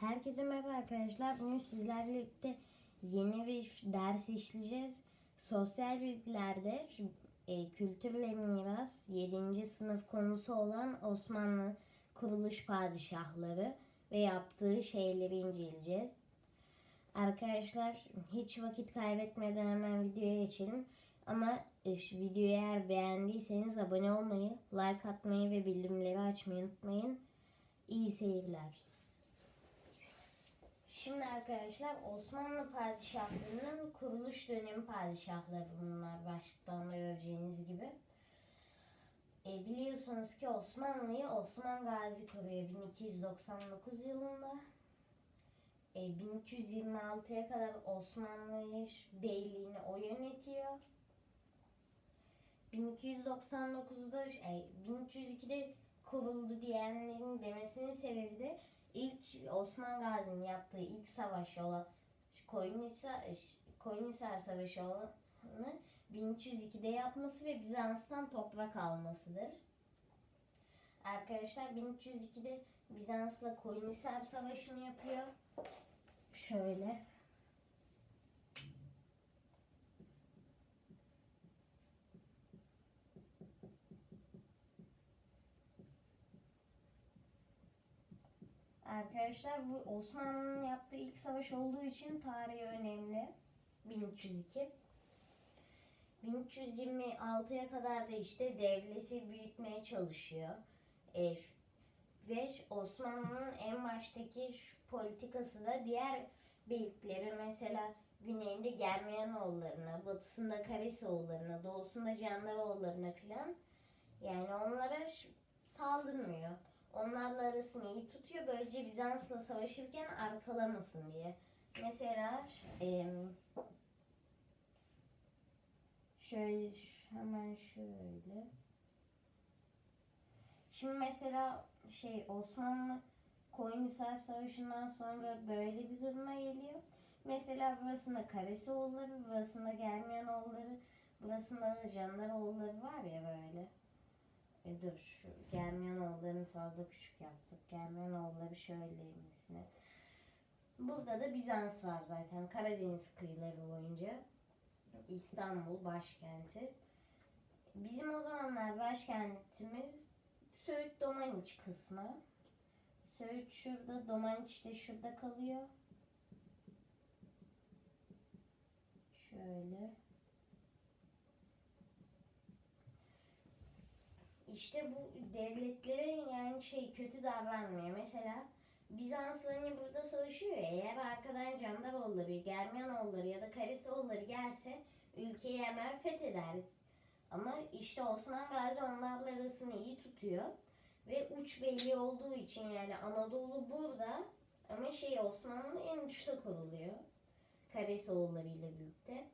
Herkese merhaba arkadaşlar. Bugün sizlerle birlikte yeni bir ders işleyeceğiz. Sosyal bilgilerde e, kültür ve miras 7. sınıf konusu olan Osmanlı kuruluş padişahları ve yaptığı şeyleri inceleyeceğiz. Arkadaşlar hiç vakit kaybetmeden hemen videoya geçelim. Ama e, videoyu eğer beğendiyseniz abone olmayı, like atmayı ve bildirimleri açmayı unutmayın. İyi seyirler. Şimdi arkadaşlar Osmanlı padişahlarının kuruluş dönemi padişahları bunlar başlıktan da göreceğiniz gibi. E, biliyorsunuz ki Osmanlı'yı Osman Gazi kuruyor 1299 yılında. E, 1326'ya kadar Osmanlı beyliğini o yönetiyor. 1299'da, e, 1302'de kuruldu diyenlerin demesinin sebebi de ilk Osman Gazi'nin yaptığı ilk savaş olan Koyunhisar, Savaşı olanı 1302'de yapması ve Bizans'tan toprak almasıdır. Arkadaşlar 1302'de Bizans'la Koyunhisar Savaşı'nı yapıyor. Şöyle. Arkadaşlar bu Osmanlı'nın yaptığı ilk savaş olduğu için tarihi önemli. 1302. 1326'ya kadar da işte devleti büyütmeye çalışıyor. E, ve Osmanlı'nın en baştaki politikası da diğer beylikleri mesela güneyinde Germiyanoğullarına, batısında Karesoğullarına, doğusunda Candaroğullarına filan yani onlara saldırmıyor onlarla arasını iyi tutuyor. Böylece Bizans'la savaşırken arkalamasın diye. Mesela şöyle hemen şöyle. Şimdi mesela şey Osmanlı Koyunhisar Savaşı'ndan sonra böyle bir duruma geliyor. Mesela burasında Karesoğulları, burasında Germiyanoğulları, burasında da Candaroğulları var ya böyle. E dur şu Germiyanoğullarını fazla küçük yaptık. Germiyanoğulları şöyleymişsine. Burada da Bizans var zaten. Karadeniz kıyıları boyunca. İstanbul başkenti. Bizim o zamanlar başkentimiz Söğüt Domaniç kısmı. Söğüt şurada, Domaniç de şurada kalıyor. Şöyle. İşte bu devletlere yani şey kötü davranmıyor. Mesela Bizans'la hani burada savaşıyor ya eğer arkadan Candaroğulları, Germiyanoğulları ya da Karisoğulları gelse ülkeyi hemen fetheder. Ama işte Osman Gazi onlarla arasını iyi tutuyor. Ve uç belli olduğu için yani Anadolu burada ama şey Osmanlı en uçta kuruluyor. Karisoğulları ile birlikte.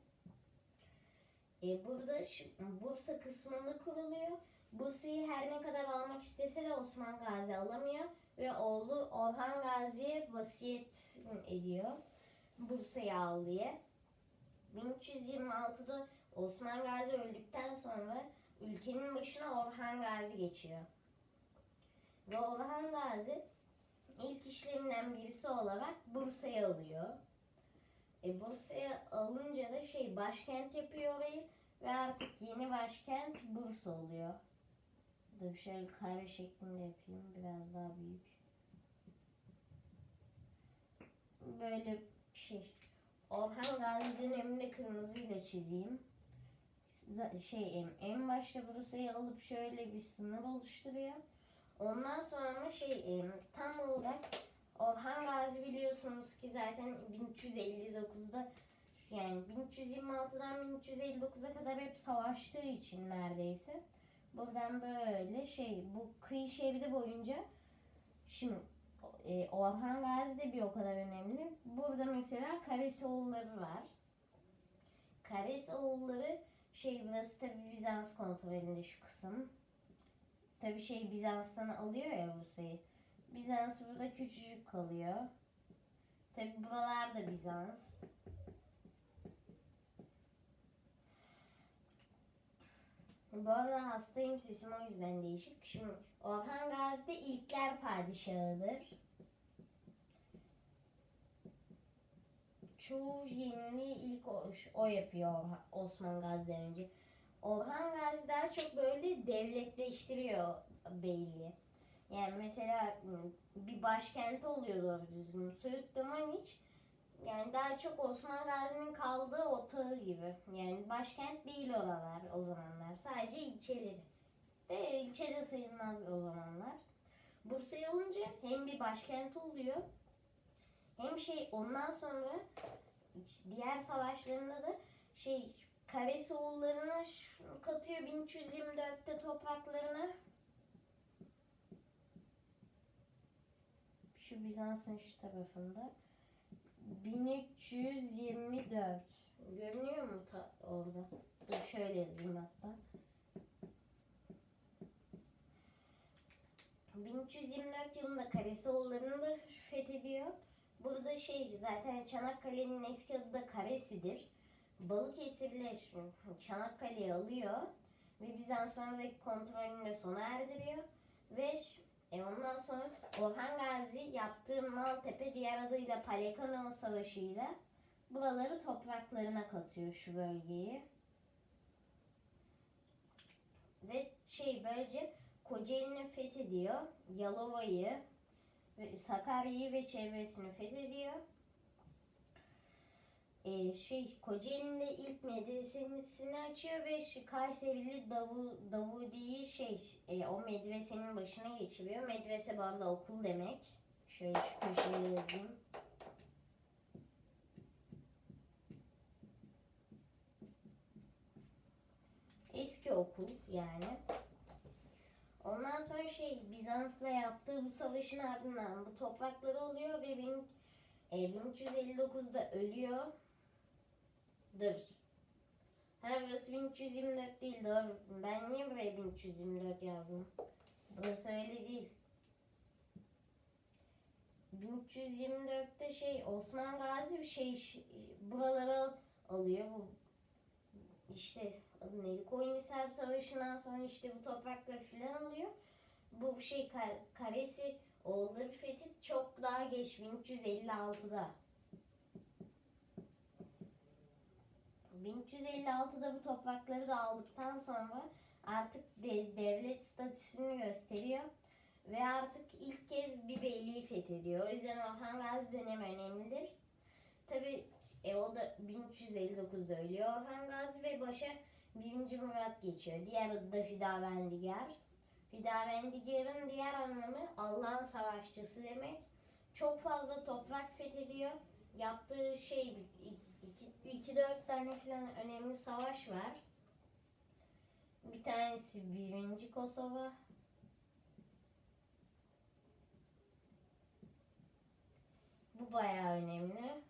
E burada Bursa kısmında kuruluyor. Bursa'yı her ne kadar almak istese de Osman Gazi alamıyor ve oğlu Orhan Gazi'ye vasiyet ediyor Bursa'yı al diye. 1326'da Osman Gazi öldükten sonra ülkenin başına Orhan Gazi geçiyor. Ve Orhan Gazi ilk işlerinden birisi olarak Bursa'yı alıyor. E Bursa'ya alınca da şey başkent yapıyor orayı ve artık yeni başkent Bursa oluyor. Dur şöyle kare şeklinde yapayım. Biraz daha büyük. Böyle şey. Orhan Gazi döneminde kırmızıyla çizeyim. Şey en başta Bursa'yı alıp şöyle bir sınır oluşturuyor. Ondan sonra şey tam olarak Orhan Gazi biliyorsunuz ki zaten 1359'da yani 1326'dan 1359'a kadar hep savaştığı için neredeyse. Buradan böyle şey bu kıyı şeridi boyunca şimdi e, Orhan Gazi de bir o kadar önemli. Burada mesela Karesoğulları var. Karesoğulları şey burası tabi Bizans kontrolünde şu kısım. Tabi şey Bizans'tan alıyor ya Bursa'yı. Bizans burada küçücük kalıyor. Tabi buralar da Bizans. Bu arada hastayım sesim o yüzden değişik. Şimdi Orhan Gazi de ilkler padişahıdır. çoğu yeniliği ilk o, o yapıyor Orhan- Osman Gazi'den önce. Orhan Gazi daha çok böyle devletleştiriyor beyliği. Yani mesela ım, bir başkenti oluyor doğru düzgün. Söğüt Domaniç yani daha çok Osman Gazi'nin kaldığı otağı gibi. Yani başkent değil oralar o zamanlar. Sadece ilçeleri. De ilçe de sayılmaz o zamanlar. Bursa olunca hem bir başkent oluyor hem şey ondan sonra diğer savaşlarında da şey Karasoğullarına katıyor 1324'te topraklarına. Şu Bizans'ın şu tarafında. 1324. Görünüyor mu ta orada? Dur şöyle yazayım hatta. 1324 yılında Karasoğullarını da fethediyor. Burada şey zaten Çanakkale'nin eski adı da Karesi'dir. Balıkesirler Çanakkale'yi alıyor ve Bizans sonraki kontrolünü de sona erdiriyor. Ve e, ondan sonra Orhan Gazi yaptığı Maltepe diğer adıyla Palekano Savaşı'yla buraları topraklarına katıyor şu bölgeyi. Ve şey böylece Kocaeli'ni fethediyor. Yalova'yı, Sakarya'yı ve çevresini fethediyor. Ee, şey Kocaeli'nde ilk medresesini açıyor ve şu Kayserili Davu, Davudi'yi şey e, o medresenin başına geçiriyor. Medrese arada okul demek. Şöyle şu köşeye yazayım. Eski okul yani. Ondan sonra şey Bizans'la yaptığı bu savaşın ardından bu toprakları oluyor ve bin, e, 1359'da ölüyor. Ha burası 1324 değil doğru. Ben niye buraya 1324 yazdım? Burası öyle değil. 1324'te şey Osman Gazi bir şey ş- buraları alıyor. Bu işte adı neydi? Koyunhisar Savaşı'ndan sonra işte bu toprakları filan alıyor. Bu şey Ka- Karesi oğulları fethi çok daha geç 1356'da. 1356'da bu toprakları da aldıktan sonra artık de- devlet statüsünü gösteriyor ve artık ilk kez bir beyliği fethediyor. O yüzden Orhan Gazi dönemi önemlidir. Tabi e, o da 1359'da ölüyor Orhan Gazi ve başa 1. Murat geçiyor. Diğer adı da Hüdavendigar. Hüdavendigar'ın diğer anlamı Allah'ın savaşçısı demek. Çok fazla toprak fethediyor. Yaptığı şey 2-4 tane falan önemli savaş var. Bir tanesi birinci Kosova. Bu bayağı önemli.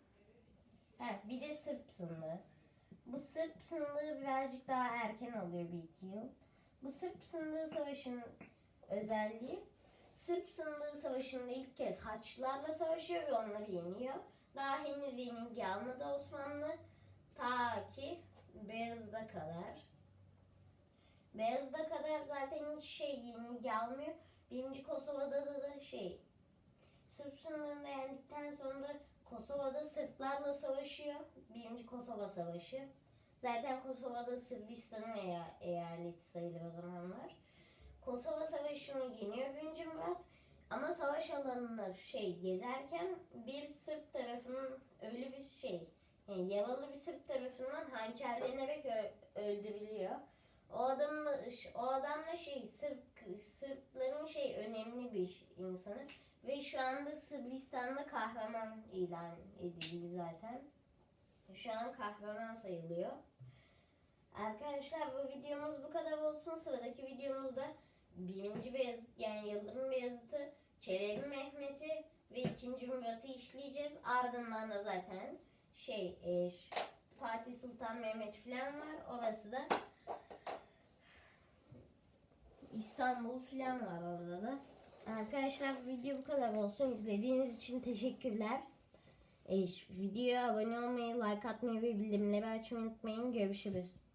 Ha, bir de Sırp sınırı. Bu Sırp sınırı birazcık daha erken oluyor bir iki yıl. Bu Sırp sınırı savaşının özelliği Sırp sınırı savaşında ilk kez Haçlılarla savaşıyor ve onları yeniyor. Daha henüz yenilgi almadı Osmanlı. Ta ki Beyazıt'a kadar. Beyazıt'a kadar zaten hiç şey yenilgi almıyor. Birinci Kosova'da da, da şey Sırp sınırlarını yendikten sonra da Kosova'da Sırplarla savaşıyor. Birinci Kosova Savaşı. Zaten Kosova'da Sırbistan'ın eya- eyaleti sayılır o zamanlar. Kosova Savaşı'nı yeniyor birinci Murat. Ama savaş alanını şey gezerken bir Sırp tarafının öyle bir şey yani yaralı bir Sırp tarafından hançerlenerek öldürülüyor. O adamla o adam da şey Sırp Sırpların şey önemli bir insanı ve şu anda Sırbistan'da kahraman ilan edildi zaten. Şu an kahraman sayılıyor. Arkadaşlar bu videomuz bu kadar olsun. Sıradaki videomuzda birinci Beyazıt yani Yıldırım Beyazıt'ı, Çelebi Mehmet'i ve ikinci Murat'ı işleyeceğiz. Ardından da zaten şey e, Fatih Sultan Mehmet falan var. Orası da İstanbul falan var orada da. Arkadaşlar video bu kadar olsun. İzlediğiniz için teşekkürler. E, videoya abone olmayı, like atmayı ve bildirimleri açmayı unutmayın. Görüşürüz.